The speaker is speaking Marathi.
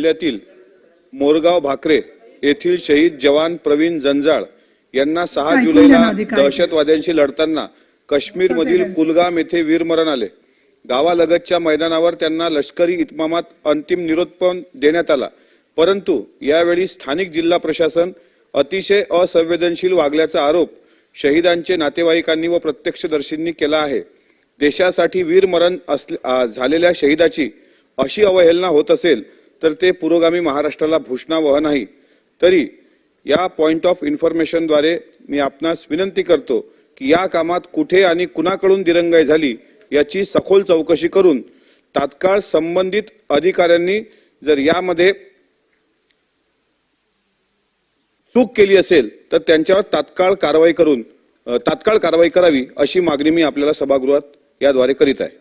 जिल्ह्यातील मोरगाव भाकरे येथील शहीद जवान प्रवीण जंजाळ यांना सहा जुलैला दहशतवाद्यांशी लढताना काश्मीरमधील कुलगाम येथे वीरमरण आले. गावालगतच्या मैदानावर त्यांना लष्करी इतमामात अंतिम निरोप पण देण्यात आला. परंतु यावेळी स्थानिक जिल्हा प्रशासन अतिशय असंवेदनशील वागल्याचा आरोप शहीदांचे नातेवाईकांनी व प्रत्यक्षदर्शींनी केला आहे. देशासाठी वीरमरण झालेल्या शहीदाची अशी अवहेलना होत असेल तर ते पुरोगामी महाराष्ट्राला भूषणावह नाही. तरी या पॉइंट ऑफ इन्फॉर्मेशनद्वारे मी आपणास विनंती करतो की या कामात कुठे आणि कुणाकडून दिरंगाई झाली याची सखोल चौकशी करून तात्काळ संबंधित अधिकाऱ्यांनी जर यामध्ये चूक केली असेल तर त्यांच्यावर तात्काळ कारवाई करून तात्काळ कारवाई करावी अशी मागणी मी आपल्याला सभागृहात याद्वारे करीत आहे.